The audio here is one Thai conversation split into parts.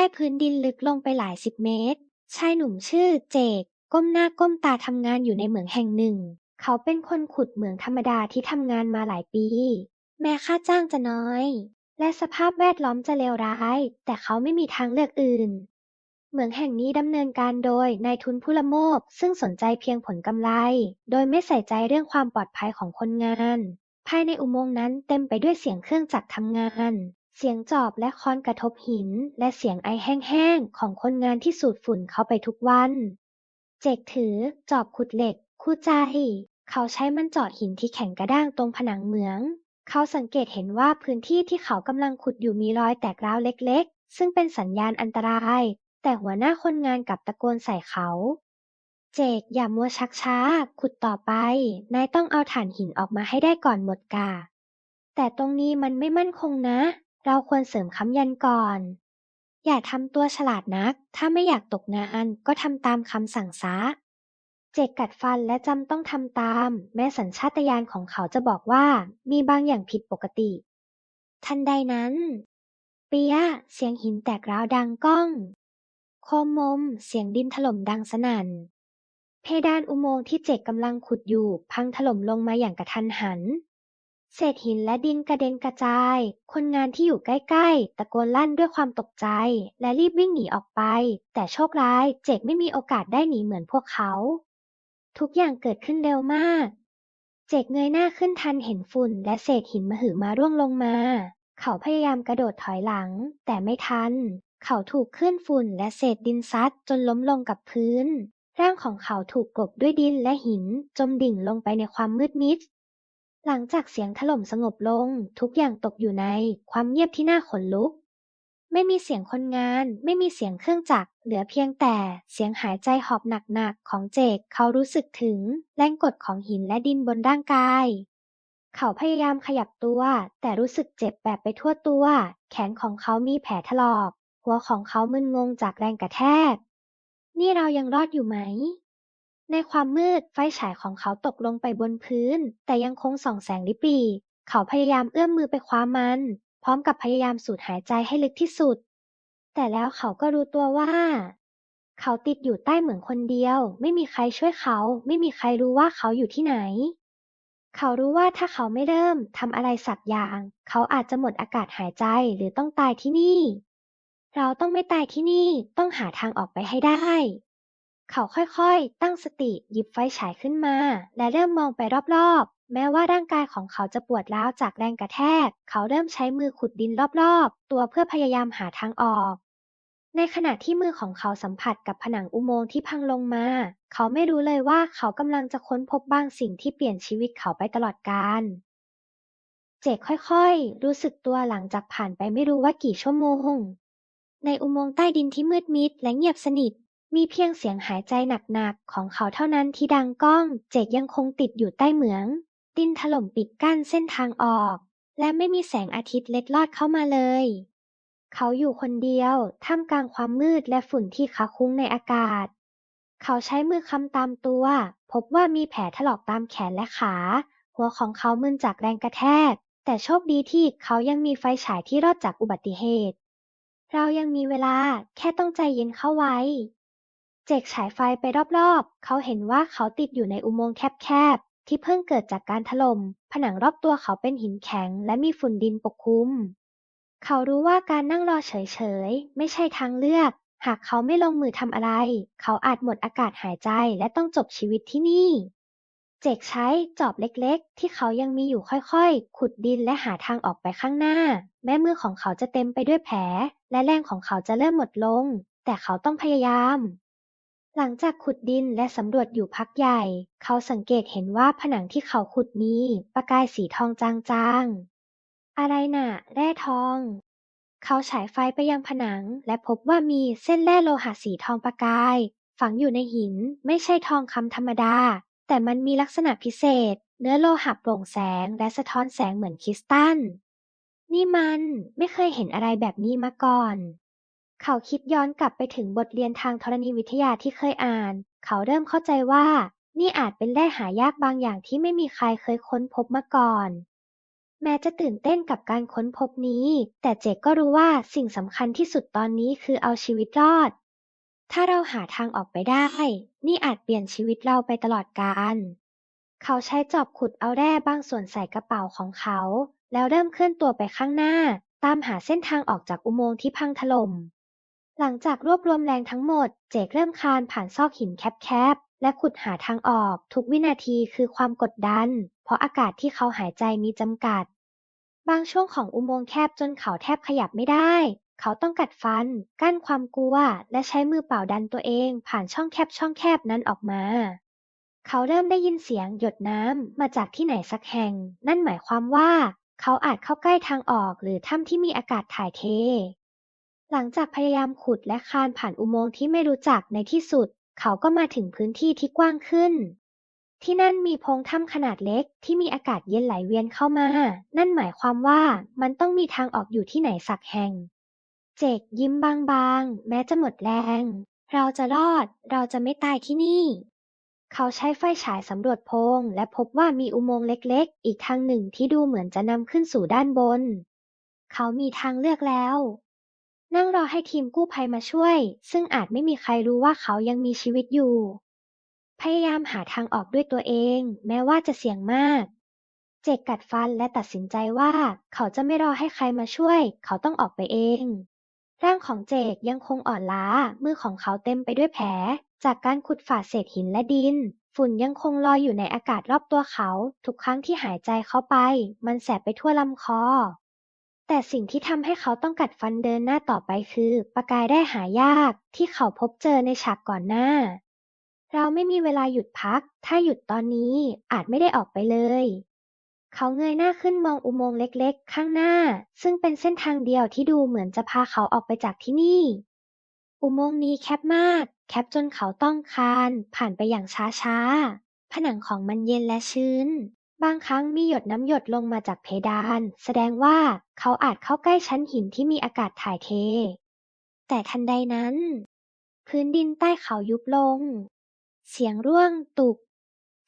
ต้พื้นดินลึกลงไปหลายสิบเมตร ชายหนุ่มชื่อเจก ก้มหน้าก้มตาทำงานอยู่ในเหมืองแห่งหนึ่ง เขาเป็นคนขุดเหมืองธรรมดาที่ทำงานมาหลายปี แม้ค่าจ้างจะน้อย และสภาพแวดล้อมจะเลวร้าย แต่เขาไม่มีทางเลือกอื่น เหมืองแห่งนี้ดำเนินการโดยนายทุนผู้ละโมบซึ่งสนใจเพียงผลกำไร โดยไม่ใส่ใจเรื่องความปลอดภัยของคนงาน ภายในอุโมงค์นั้นเต็มไปด้วยเสียงเครื่องจักรทำงาน เสียงจอบและค้อนกระทบหิน และเสียงไอแห้ง ๆ ของคนงานที่สูดฝุ่นเข้าไปทุกวัน เจกถือ จอบขุดเหล็ก คู่ใจเขาใช้มันจาะหินที่แข็งกระด้างตรงผนังเหมือง เขาสังเกตเห็นว่าพื้นที่ที่เขากำลังขุดอยู่มีรอยแตกร้าวเล็ก ๆ ซึ่งเป็นสัญญาณอันตราย แต่หัวหน้าคนงานกลับตะโกนใส่เขา เจกอย่ามัวชักช้า ขุดต่อไป นายต้องเอาถ่านหินออกมาให้ได้ก่อนหมดกา แต่ตรงนี้มันไม่มั่นคงนะ เราควรเสริมค้ำยันก่อน อย่าทำตัวฉลาดนัก ถ้าไม่อยากตกงานก็ทำตามคำสั่งซะ เจกกัดฟันและจำต้องทำตาม แม้สัญชาตญาณของเขาจะบอกว่ามีบางอย่างผิดปกติ ทันใดนั้น เปียเสียงหินแตกร้าวดังก้อง โคมมม เสียงดินถล่มดังสนั่น เพดานอุโมงค์ที่เจกกำลังขุดอยู่ พังถล่มลงมาอย่างกระทันหัน เศษหินและดินกระเด็นกระจาย คนงานที่อยู่ใกล้ ๆ ตะโกนลั่นด้วยความตกใจ และรีบวิ่งหนีออกไป แต่โชคร้าย เจกไม่มีโอกาสได้หนีเหมือนพวกเขา ทุกอย่างเกิดขึ้นเร็วมาก เจกเงยหน้าขึ้นทันเห็นฝุ่น และเศษหินมหึมาร่วงลงมา เขาพยายามกระโดดถอยหลัง แต่ไม่ทัน เขาถูกคลื่นฝุ่นและเศษดินซัดจนล้มลงกับพื้น ร่างของเขาถูกกลบด้วยดินและหิน จมดิ่งลงไปในความมืดมิด หลังจากเสียงถล่มสงบลง ทุกอย่างตกอยู่ในความเงียบที่น่าขนลุก ไม่มีเสียงคนงาน ไม่มีเสียงเครื่องจักร เหลือเพียงแต่เสียงหายใจหอบหนักๆของเจกเขารู้สึกถึงแรงกดของหินและดินบนร่างกาย เขาพยายามขยับตัว แต่รู้สึกเจ็บแบบไปทั่วตัว แขนของเขามีแผลถลอก หัวของเขามึนงงจากแรงกระแทก นี่เรายังรอดอยู่ไหม ในความมืดไฟฉายของเขาตกลงไปบนพื้น แต่ยังคงส่องแสงริบหรี่เขาพยายามเอื้อมมือไปคว้ามัน พร้อมกับพยายามสูดหายใจให้ลึกที่สุด แต่แล้วเขาก็รู้ตัวว่า เขาติดอยู่ใต้เหมืองคนเดียว ไม่มีใครช่วยเขา ไม่มีใครรู้ว่าเขาอยู่ที่ไหน เขารู้ว่าถ้าเขาไม่เริ่มทำอะไรสักอย่าง เขาอาจจะหมดอากาศหายใจหรือต้องตายที่นี่ เราต้องไม่ตายที่นี่ต้องหาทางออกไปให้ได้ เขาค่อยๆ ตั้งสติหยิบไฟฉายขึ้นมา และเริ่มมองไปรอบๆ แม้ว่าร่างกายของเขาจะปวดร้าวจากแรงกระแทก เขาเริ่มใช้มือขุดดินรอบๆ ตัวเพื่อพยายามหาทางออก ในขณะที่มือของเขาสัมผัสกับผนังอุโมงค์ที่พังลงมา เขาไม่รู้เลยว่าเขากำลังจะค้นพบบางสิ่งที่เปลี่ยนชีวิตเขาไปตลอดกาลเจกค่อยๆ รู้สึกตัวหลังจากผ่านไปไม่รู้ว่ากี่ชั่วโมง ในอุโมงค์ใต้ดินที่มืดมิดและเงียบสนิท มีเพียงเสียงหายใจหนักๆ ของเขาเท่านั้นที่ดังก้อง เจกยังคงติดอยู่ใต้เหมือง ดินถล่มปิดกั้นเส้นทางออก และไม่มีแสงอาทิตย์เล็ดลอดเข้ามาเลย เขาอยู่คนเดียว ท่ามกลางความมืดและฝุ่นที่คะคุ้งในอากาศ เขาใช้มือคำตามตัว พบว่ามีแผลถลอกตามแขนและขา หัวของเขามึนจากแรงกระแทก แต่โชคดีที่เขายังมีไฟฉายที่รอดจากอุบัติเหตุ เรายังมีเวลา แค่ต้องใจเย็นเข้าไว้ เจกฉายไฟไปรอบๆ เขาเห็นว่าเขาติดอยู่ในอุโมงค์แคบ ๆ ที่เพิ่งเกิดจากการถล่ม ผนังรอบตัวเขาเป็นหินแข็ง และมีฝุ่นดินปกคลุม เขารู้ว่าการนั่งรอเฉย ๆ ไม่ใช่ทางเลือก หากเขาไม่ลงมือทำอะไร เขาอาจหมดอากาศหายใจและต้องจบชีวิตที่นี่ เจกใช้จอบเล็ก ๆ ที่เขายังมีอยู่ค่อย ๆ ขุดดินและหาทางออกไปข้างหน้า แม้มือของเขาจะเต็มไปด้วยแผล และแรงของเขาจะเริ่มหมดลง แต่เขาต้องพยายาม หลังจากขุดดินและสำรวจอยู่พักใหญ่ เขาสังเกตเห็นว่าผนังที่เขาขุดมีประกายสีทองจางๆ อะไรน่ะ แร่ทอง เขาฉายไฟไปยังผนังและพบว่ามีเส้นแร่โลหะสีทองประกาย ฝังอยู่ในหินไม่ใช่ทองคำธรรมดา แต่มันมีลักษณะพิเศษ เนื้อโลหะโปร่งแสงและสะท้อนแสงเหมือนคริสตัล นี่มันไม่เคยเห็นอะไรแบบนี้มาก่อน เขาคิดย้อนกลับไปถึงบทเรียนทางธรณีวิทยาที่เคยอ่าน เขาเริ่มเข้าใจว่า นี่อาจเป็นแร่หายากบางอย่างที่ไม่มีใครเคยค้นพบมาก่อน แม้จะตื่นเต้นกับการค้นพบนี้ แต่เจคก็รู้ว่าสิ่งสำคัญที่สุดตอนนี้คือเอาชีวิตรอด ถ้าเราหาทางออกไปได้ นี่อาจเปลี่ยนชีวิตเราไปตลอดกาลเขาใช้จอบขุดเอาแร่บางส่วนใส่กระเป๋าของเขา แล้วเริ่มเคลื่อนตัวไปข้างหน้า ตามหาเส้นทางออกจากอุโมงค์ที่พังถล่ม หลังจากรวบรวมแรงทั้งหมด เจคเริ่มคลานผ่านซอกหินแคบๆ และขุดหาทางออก ทุกวินาทีคือความกดดัน เพราะอากาศที่เขาหายใจมีจำกัด บางช่วงของอุโมงค์แคบจนเขาแทบขยับไม่ได้ เขาต้องกัดฟัน กั้นความกลัว และใช้มือเปล่าดันตัวเอง ผ่านช่องแคบช่องแคบนั้นออกมา เขาเริ่มได้ยินเสียงหยดน้ำมาจากที่ไหนสักแห่ง นั่นหมายความว่า เขาอาจเข้าใกล้ทางออกหรือถ้ำที่มีอากาศถ่ายเท หลังจากพยายามขุดและคลานผ่านอุโมงค์ที่ไม่รู้จักในที่สุด เขาก็มาถึงพื้นที่ที่กว้างขึ้น ที่นั่นมีโพรงถ้ำขนาดเล็กที่มีอากาศเย็นไหลเวียนเข้ามา นั่นหมายความว่ามันต้องมีทางออกอยู่ที่ไหนสักแห่ง เจคยิ้มบางๆ แม้จะหมดแรง เราจะรอด เราจะไม่ตายที่นี่ เขาใช้ไฟฉายสำรวจโพรงและพบว่ามีอุโมงค์เล็กๆ อีกทางหนึ่งที่ดูเหมือนจะนำขึ้นสู่ด้านบน เขามีทางเลือกแล้ว นั่งรอให้ทีมกู้ภัยมาช่วย ซึ่งอาจไม่มีใครรู้ว่าเขายังมีชีวิตอยู่ พยายามหาทางออกด้วยตัวเอง แม้ว่าจะเสี่ยงมาก เจคกัดฟันและตัดสินใจว่า เขาจะไม่รอให้ใครมาช่วย เขาต้องออกไปเอง ร่างของเจคยังคงอ่อนล้า มือของเขาเต็มไปด้วยแผล จากการขุดฝ่าเศษหินและดิน ฝุ่นยังคงลอยอยู่ในอากาศรอบตัวเขา ทุกครั้งที่หายใจเข้าไป มันแสบไปทั่วลำคอ แต่สิ่งที่ทำให้เขาต้องกัดฟันเดินหน้าต่อไปคือ ประกายได้หายากที่เขาพบเจอในฉากก่อนหน้า เราไม่มีเวลาหยุดพัก ถ้าหยุดตอนนี้อาจไม่ได้ออกไปเลย เขาเงยหน้าขึ้นมองอุโมงค์เล็กๆ ข้างหน้า ซึ่งเป็นเส้นทางเดียวที่ดูเหมือนจะพาเขาออกไปจากที่นี่ อุโมงค์นี้แคบมาก แคบจนเขาต้องคานผ่านไปอย่างช้าๆ ผนังของมันเย็นและชื้น บางครั้งมีหยดน้ำหยดลงมาจากเพดาน แสดงว่าเขาอาจเข้าใกล้ชั้นหินที่มีอากาศถ่ายเท แต่ทันใดนั้น พื้นดินใต้เขายุบลง เสียงร่วงตุก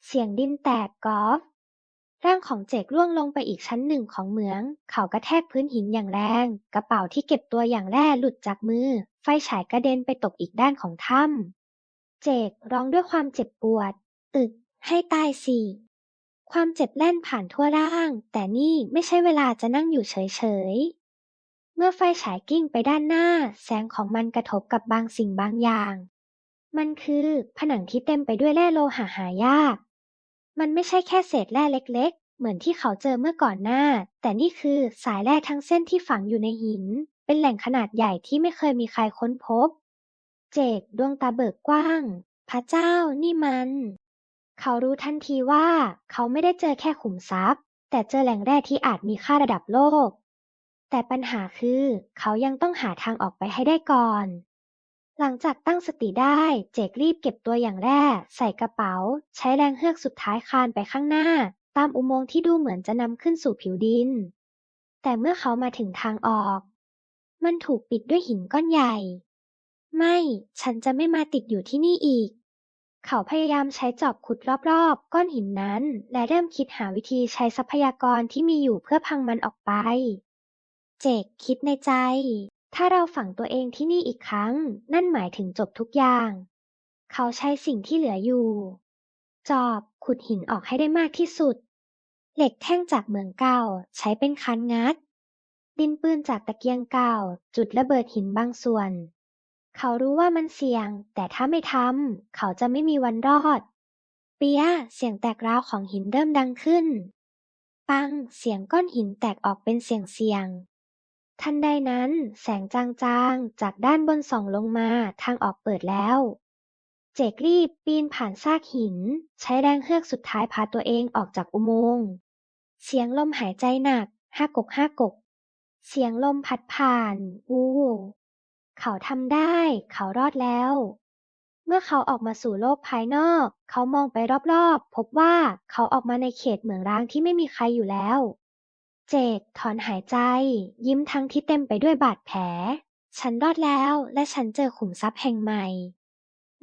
เสียงดินแตกกอฟร่างของเจคร่วงลงไปอีกชั้นหนึ่งของเหมือง เขากระแทกพื้นหินอย่างแรง กระเป๋าที่เก็บตัวอย่างแร่หลุดจากมือ ไฟฉายกระเด็นไปตกอีกด้านของถ้ำเจคร้องด้วยความเจ็บปวด อึกให้ตายสิ ความเจ็บแล่นผ่านทั่วร่าง แต่นี่ไม่ใช่เวลาจะนั่งอยู่เฉยๆ เมื่อไฟฉายกิ้งไปด้านหน้า แสงของมันกระทบกับบางสิ่งบางอย่าง มันคือผนังที่เต็มไปด้วยแร่โลหะหายาก มันไม่ใช่แค่เศษแร่เล็กๆ เหมือนที่เขาเจอเมื่อก่อนหน้า แต่นี่คือสายแร่ทั้งเส้นที่ฝังอยู่ในหิน เป็นแหล่งขนาดใหญ่ที่ไม่เคยมีใครค้นพบ เจคดวงตาเบิกกว้าง พระเจ้านี่มัน เขารู้ทันทีว่าเขาไม่ได้เจอแค่ขุมทรัพย์ แต่เจอแหล่งแร่ที่อาจมีค่าระดับโลก แต่ปัญหาคือ เขายังต้องหาทางออกไปให้ได้ก่อน หลังจากตั้งสติได้เจครีบเก็บตัวอย่างแร่ใส่กระเป๋า ใช้แรงเฮือกสุดท้ายคานไปข้างหน้า ตามอุโมงค์ที่ดูเหมือนจะนำขึ้นสู่ผิวดิน แต่เมื่อเขามาถึงทางออก มันถูกปิดด้วยหินก้อนใหญ่ ไม่ ฉันจะไม่มาติดอยู่ที่นี่อีก เขาพยายามใช้จอบขุดรอบๆ ก้อนหินนั้น และเริ่มคิดหาวิธีใช้ทรัพยากรที่มีอยู่เพื่อพังมันออกไป เจคคิดในใจ ถ้าเราฝังตัวเองที่นี่อีกครั้ง นั่นหมายถึงจบทุกอย่าง เขาใช้สิ่งที่เหลืออยู่ จอบขุดหินออกให้ได้มากที่สุด เหล็กแท่งจากเหมืองเก่าใช้เป็นคันงัด ดินปืนจากตะเกียงเก่า จุดระเบิดหินบางส่วน เขารู้ว่ามันเสี่ยง แต่ถ้าไม่ทำ เขาจะไม่มีวันรอด เปียเสียงแตกร้าวของหินเริ่มดังขึ้น ปัง เสียงก้อนหินแตกออกเป็นเสียงเสียง ทันใดนั้น แสงจางๆ จากด้านบนส่องลงมา ทางออกเปิดแล้ว เจครีบปีนผ่านซากหิน ใช้แรงเฮือกสุดท้ายพาตัวเองออกจากอุโมงค์ เสียงลมหายใจหนักห้ากกห้ากก เสียงลมพัดผ่าน วู เขาทำได้ เขารอดแล้ว เมื่อเขาออกมาสู่โลกภายนอก เขามองไปรอบๆ พบว่าเขาออกมาในเขตเหมืองร้างที่ไม่มีใครอยู่แล้ว เจคถอนหายใจ ยิ้มทั้งที่เต็มไปด้วยบาดแผล ฉันรอดแล้วและฉันเจอขุมทรัพย์แห่งใหม่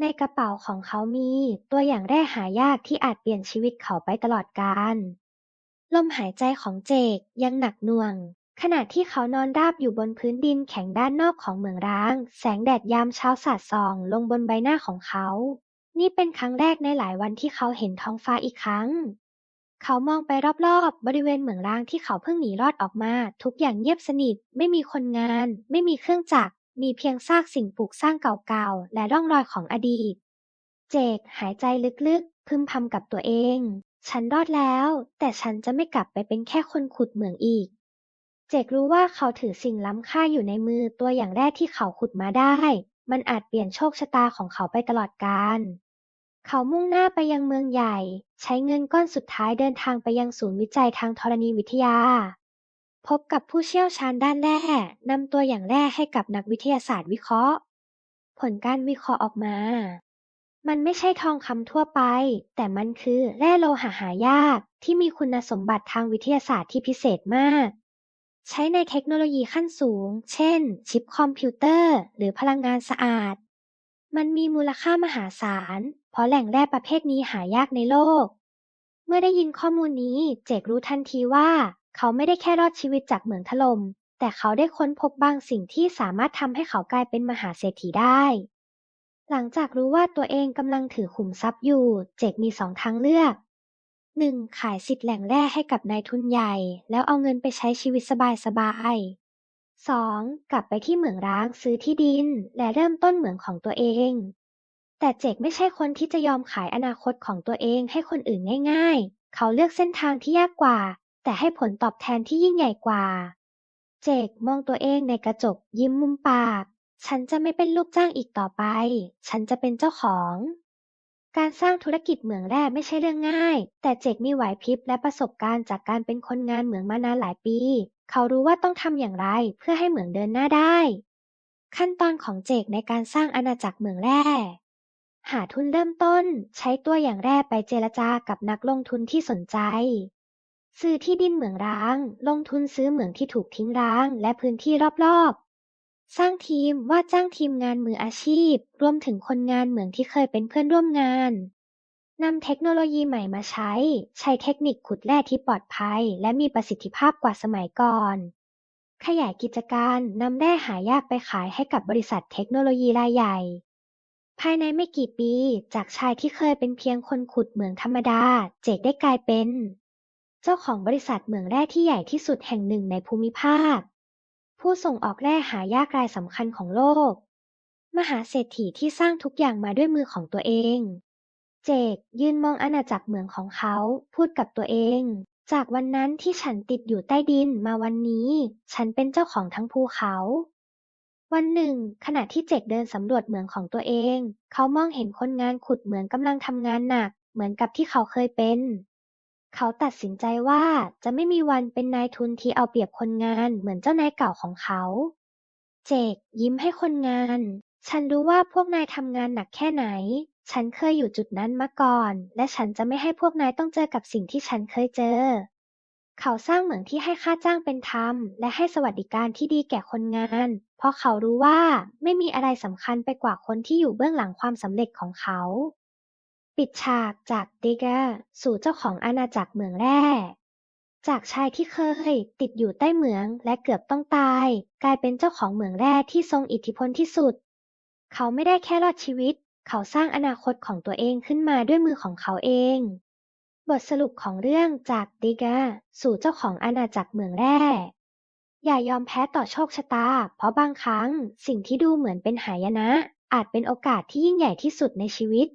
ในกระเป๋าของเขามีตัวอย่างแร่หายากที่อาจเปลี่ยนชีวิตเขาไปตลอดกาลลมหายใจของเจกยังหนักหน่วง ขณะที่เขานอนราบอยู่บนพื้นดินแข็งด้านนอกของเหมืองร้าง แสงแดดยามเช้าสาดส่อง ลงบนใบหน้าของเขา นี่เป็นครั้งแรกในหลายวันที่เขาเห็นท้องฟ้าอีกครั้ง เขามองไปรอบๆ บริเวณเหมืองร้างที่เขาเพิ่งหนีรอดออกมา ทุกอย่างเงียบสนิท ไม่มีคนงาน ไม่มีเครื่องจักร มีเพียงซากสิ่งปลูกสร้างเก่าๆ และร่องรอยของอดีต เจกหายใจลึกๆ พึมพำกับตัวเอง ฉันรอดแล้ว แต่ฉันจะไม่กลับไปเป็นแค่คนขุดเหมืองอีก เจกรู้ว่าเขาถือสิ่งล้ำค่าอยู่ในมือตัวอย่างแรกที่เขาขุดมาได้ มันอาจเปลี่ยนโชคชะตาของเขาไปตลอดกาลเขามุ่งหน้าไปยังเมืองใหญ่ ใช้เงินก้อนสุดท้ายเดินทางไปยังศูนย์วิจัยทางธรณีวิทยา พบกับผู้เชี่ยวชาญด้านแร่นำตัวอย่างแร่ให้กับนักวิทยาศาสตร์วิเคราะห์ ผลการวิเคราะห์ออกมา มันไม่ใช่ทองคำทั่วไป แต่มันคือแร่โลหะหายากที่มีคุณสมบัติทางวิทยาศาสตร์ที่พิเศษมาก ใช้ในเทคโนโลยีขั้นสูง เช่น ชิปคอมพิวเตอร์ หรือพลังงานสะอาด มันมีมูลค่ามหาศาล เพราะแหล่งแร่ประเภทนี้หายากในโลก เมื่อได้ยินข้อมูลนี้ เจกรู้ทันทีว่า เขาไม่ได้แค่รอดชีวิตจากเหมืองถล่ม แต่เขาได้ค้นพบบางสิ่งที่สามารถทำให้เขากลายเป็นมหาเศรษฐีได้ หลังจากรู้ว่าตัวเองกำลังถือขุมทรัพย์อยู่ เจกมีสองทางเลือก 1. ขายสิทธิ์แหล่งแร่ให้กับนายทุนใหญ่ แล้วเอาเงินไปใช้ชีวิตสบายๆ 2. กลับไปที่เหมืองร้างซื้อที่ดิน และเริ่มต้นเหมืองของตัวเอง แต่เจกไม่ใช่คนที่จะยอมขายอนาคตของตัวเองให้คนอื่นง่าย ๆ เขาเลือกเส้นทางที่ยากกว่า แต่ให้ผลตอบแทนที่ยิ่งใหญ่กว่า เจกมองตัวเองในกระจกยิ้มมุมปาก ฉันจะไม่เป็นลูกจ้างอีกต่อไป ฉันจะเป็นเจ้าของ การสร้างธุรกิจเหมืองแร่ไม่ใช่เรื่องง่าย แต่เจกมีไหวพริบและประสบการณ์จากการเป็นคนงานเหมืองมานานหลายปี เขารู้ว่าต้องทำอย่างไรเพื่อให้เหมืองเดินหน้าได้ ขั้นตอนของเจกในการสร้างอาณาจักรเหมืองแร่หาทุนเริ่มต้น ใช้ตัวอย่างแร่ไปเจรจากับนักลงทุนที่สนใจ ซื้อที่ดินเหมืองร้าง ลงทุนซื้อเหมืองที่ถูกทิ้งร้าง และพื้นที่รอบๆ สร้างทีม ว่าจ้างทีมงานมืออาชีพ รวมถึงคนงานเหมืองที่เคยเป็นเพื่อนร่วมงาน นำเทคโนโลยีใหม่มาใช้ ใช้เทคนิคขุดแร่ที่ปลอดภัย และมีประสิทธิภาพกว่าสมัยก่อน ขยายกิจการนำแร่หายากไปขายให้กับบริษัทเทคโนโลยีรายใหญ่ ภายในไม่กี่ปี จากชายที่เคยเป็นเพียงคนขุดเหมืองธรรมดา เจกได้กลายเป็น เจ้าของบริษัทเหมืองแร่ที่ใหญ่ที่สุดแห่งหนึ่งในภูมิภาค ผู้ส่งออกแร่หายากรายสำคัญของโลก มหาเศรษฐีที่สร้างทุกอย่างมาด้วยมือของตัวเอง เจกยืนมองอาณาจักรเหมืองของเขาพูดกับตัวเอง จากวันนั้นที่ฉันติดอยู่ใต้ดินมาวันนี้ ฉันเป็นเจ้าของทั้งภูเขา วันหนึ่ง ขณะที่เจกเดินสำรวจเหมืองของตัวเอง เขามองเห็นคนงานขุดเหมืองกำลังทำงานหนัก เหมือนกับที่เขาเคยเป็น เขาตัดสินใจว่าจะไม่มีวันเป็นนายทุนที่เอาเปรียบคนงานเหมือนเจ้านายเก่าของเขา เจกยิ้มให้คนงาน ฉันรู้ว่าพวกนายทำงานหนักแค่ไหน ฉันเคยอยู่จุดนั้นมาก่อน และฉันจะไม่ให้พวกนายต้องเจอกับสิ่งที่ฉันเคยเจอ เขาสร้างเหมืองที่ให้ค่าจ้างเป็นธรรม และให้สวัสดิการที่ดีแก่คนงาน เพราะเขารู้ว่าไม่มีอะไรสำคัญไปกว่าคนที่อยู่เบื้องหลังความสำเร็จของเขา ปิดฉากจากดิกอร์สู่เจ้าของอาณาจักรเหมืองแร่จากชายที่เคยติดอยู่ใต้เหมืองและเกือบต้องตาย กลายเป็นเจ้าของเหมืองแร่ที่ทรงอิทธิพลที่สุด เขาไม่ได้แค่รอดชีวิต เขาสร้างอนาคตของตัวเองขึ้นมาด้วยมือของเขาเอง บทสรุปของเรื่องจากดิกอร์สู่เจ้าของอาณาจักรเหมืองแร่อย่ายอมแพ้ต่อโชคชะตา เพราะบางครั้งสิ่งที่ดูเหมือนเป็นหายนะ อาจเป็นโอกาสที่ยิ่งใหญ่ที่สุดในชีวิต